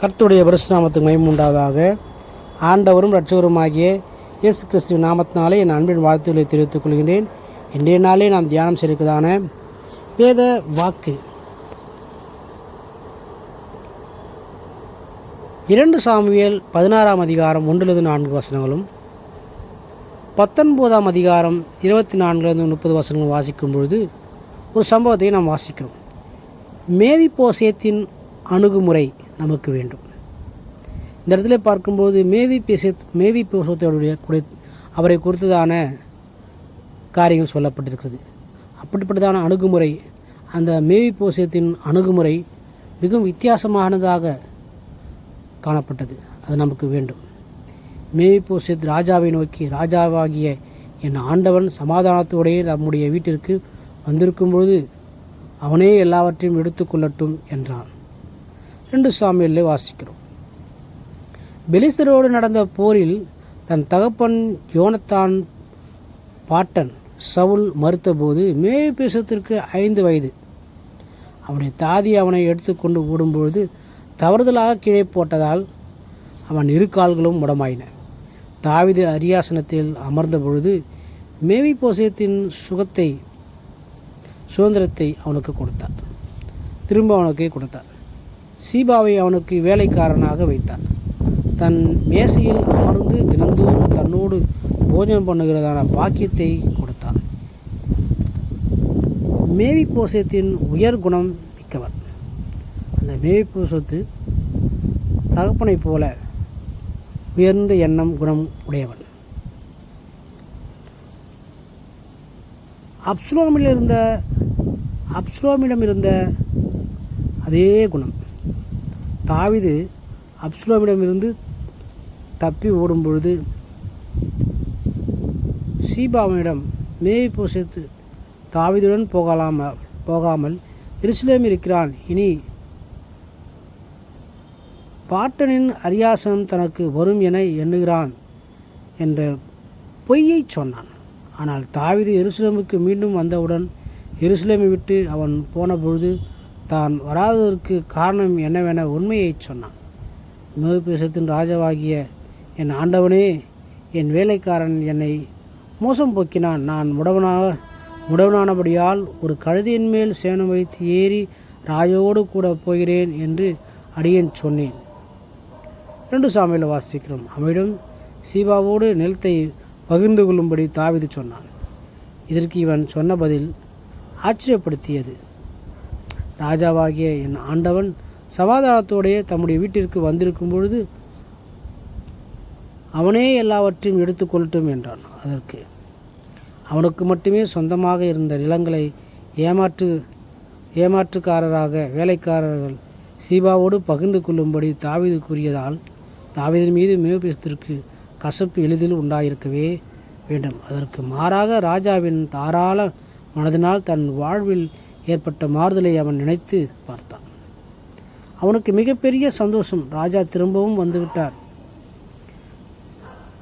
கர்த்துடைய பரிசுநாமத்துக்கு மயமுண்டாவதாக ஆண்டவரும் இரட்சகருமாகிய இயேசு கிறிஸ்துவின் நாமத்தினாலே என் அன்பின் வாழ்த்துக்களை தெரிவித்துக் கொள்கிறேன் இன்றைய நாளே நாம் தியானம் செய்திருக்கதான வேத வாக்கு. இரண்டு சாமுவேல் பதினாறாம் அதிகாரம் ஒன்றிலிருந்து நான்கு வசனங்களும் பத்தொன்பதாம் அதிகாரம் இருபத்தி நான்குலேருந்து முப்பது வசனங்களும் வாசிக்கும் பொழுது ஒரு சம்பவத்தை நாம் வாசிக்கிறோம். மேவி போசேத்தின் அணுகுமுறை. நமக்கு வேண்டும். இந்த இடத்துல பார்க்கும்போது மேவி பேச மேவி போசத்தோடைய குறை அவரை குறித்ததான காரியங்கள் சொல்லப்பட்டிருக்கிறது. அப்படிப்பட்டதான அணுகுமுறை அந்த மேவி போசியத்தின் அணுகுமுறை மிகவும் வித்தியாசமானதாக காணப்பட்டது. அது நமக்கு வேண்டும். மேவி போசியத் ராஜாவை நோக்கி ராஜாவாகிய என் ஆண்டவன் சமாதானத்தோடையே நம்முடைய வீட்டிற்கு வந்திருக்கும் பொழுது அவனே எல்லாவற்றையும் எடுத்துக்கொள்ளட்டும் என்றான். ரெண்டு சாமியிலே வாசிக்கிறோம். பெலிஸ்தரோடு நடந்த போரில் தன் தகப்பன் யோனத்தான் பாட்டன் சவுல் மறுத்தபோது மேய்பேசத்திற்கு ஐந்து வயது. அவனுடைய தாதி அவனை எடுத்துக்கொண்டு ஓடும்பொழுது தவறுதலாக கீழே போட்டதால் அவன் இரு கால்களும் முடமாயின. தாவிது அரியாசனத்தில் அமர்ந்த பொழுது மேவி போசியத்தின் சுகத்தை சுதந்திரத்தை அவனுக்கு கொடுத்தார். திரும்ப அவனுக்கு கொடுத்தார். சீபாவை அவனுக்கு வேலைக்காரனாக வைத்தார் தன் மேசையில் அமர்ந்து தினந்தோறும் தன்னோடு போஜனம் பண்ணுகிறதான பாக்கியத்தை கொடுத்தான். மேவி போசத்தின் உயர் குணம் மிக்கவன். அந்த மேவி போசத்து தகப்பனைப் போல உயர்ந்த எண்ணம் குணம் உடையவன். அப்சுலோமில் இருந்த அப்சுலோமிடம் இருந்த அதே குணம். தாவிது அப்சுலோமிடமிருந்து தப்பி ஓடும் பொழுது சீபாவனிடம் மேய் போசத்து தாவிதுடன் போகலாம போகாமல் எருசலேம் இருக்கிறான். இனி பாட்டனின் அரியாசனம் தனக்கு வரும் என எண்ணுகிறான் என்ற பொய்யை சொன்னான். ஆனால் தாவிது எருசலேமுக்கு மீண்டும் வந்தவுடன் எருசலேமை விட்டு அவன் போன பொழுது தான் வராததற்கு காரணம் என்னவென உண்மையை சொன்னான். மேபேசத்தின் ராஜாவாகிய என் ஆண்டவனே என் வேலைக்காரன் என்னை மோசம் போக்கினான். நான் முடவனாக முடவனானபடியால் ஒரு கழுதியின் மேல் சேனம் வைத்து ஏறி ராஜாவோடு கூட போகிறேன் என்று அடியேன் சொன்னேன். ரெண்டு சாமியில் வாசிக்கிறோம். அவனிடம் சீபாவோடு நிலத்தை பகிர்ந்து கொள்ளும்படி தாவிது சொன்னான். இதற்கு இவன் சொன்ன பதில் ஆச்சரியப்படுத்தியது. ராஜாவாகிய என் ஆண்டவன் சமாதானத்தோடைய தம்முடைய வீட்டிற்கு வந்திருக்கும் பொழுது அவனே எல்லாவற்றையும் எடுத்துக்கொள்ளட்டும் என்றான். அதற்கு அவனுக்கு மட்டுமே சொந்தமாக இருந்த நிலங்களை ஏமாற்று ஏமாற்றுக்காரராக வேலைக்காரர்கள் சீபாவோடு பகிர்ந்து கொள்ளும்படி தாவிது கூறியதால் தாவீதின் மீது மேபேசத்திற்கு கசப்பு எளிதில் உண்டாயிருக்கவே வேண்டும். அதற்கு மாறாக ராஜாவின் தாராள மனதினால் தன் வாழ்வில் ஏற்பட்ட மாறுதலை அவன் நினைத்து பார்த்தான். அவனுக்கு மிகப்பெரிய சந்தோஷம். ராஜா திரும்பவும் வந்துவிட்டார்.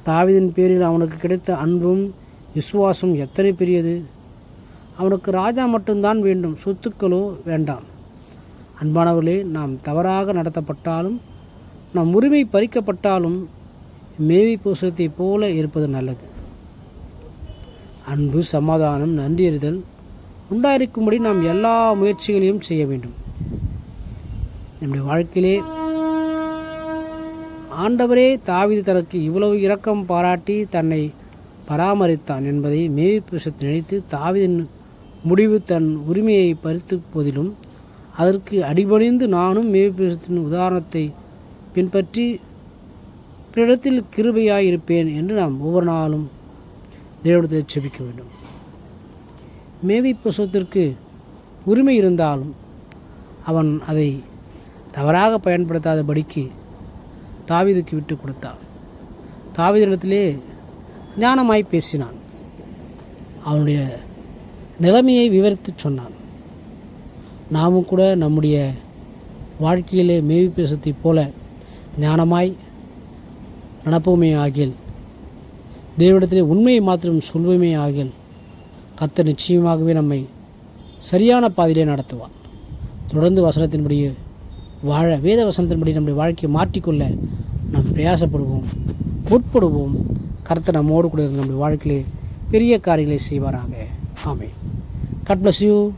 தாவிதின் பேரில் அவனுக்கு கிடைத்த அன்பும் விசுவாசம் எத்தனை பெரியது? அவனுக்கு ராஜா மட்டும்தான் வேண்டும். சொத்துக்களோ வேண்டாம். அன்பானவர்களே நாம் தவறாக நடத்தப்பட்டாலும் நம் உரிமை பறிக்கப்பட்டாலும் மேவி பூசத்தைப் போல இருப்பது நல்லது. அன்பு சமாதானம் நன்றியறிதல். உண்டாயிருக்கும்படி நாம் எல்லா முயற்சிகளையும் செய்ய வேண்டும். நம்முடைய வாழ்க்கையிலே ஆண்டவரே தாவிது தனக்கு இவ்வளவு இரக்கம் பாராட்டி தன்னை பராமரித்தான் என்பதை மேவி நினைத்து தாவிதின் முடிவு தன் உரிமையை பறித்து போதிலும் அதற்கு அடிபணிந்து நானும் மேவிப்பிரசத்தின் உதாரணத்தை பின்பற்றி பிறரிடத்தில் கிருபையாயிருப்பேன் என்று நாம் ஒவ்வொரு நாளும் தேவனத்தில் செபிக்க வேண்டும். மேவி புருஷத்திற்கு உரிமை இருந்தாலும் அவன் அதை தவறாக பயன்படுத்தாதபடிக்கு தாவிதுக்கு விட்டு கொடுத்தான் தாவீதிடத்திலே ஞானமாய் பேசினான். அவனுடைய நிலைமையை விவரித்து சொன்னான். நாமும் கூட நம்முடைய வாழ்க்கையிலே மேவி பேசத்தை போல ஞானமாய் நடப்போமே ஆகியல் தேவனிடத்திலே உண்மையை மாத்திரம் சொல்வோமே ஆகியல் கர்த்தர் நிச்சயமாகவே நம்மை சரியான பாதையிலே நடத்துவார். தொடர்ந்து வசனத்தின்படியே வாழ வேத வசனத்தின்படி நம்முடைய வாழ்க்கையை மாற்றிக்கொள்ள நாம் பிரயாசப்படுவோம் உட்படுவோம் கருத்தை நம்மோடு கூட நம்முடைய வாழ்க்கையிலே பெரிய காரியங்களை செய்வாராக. ஆமே God பிளஸ் யூ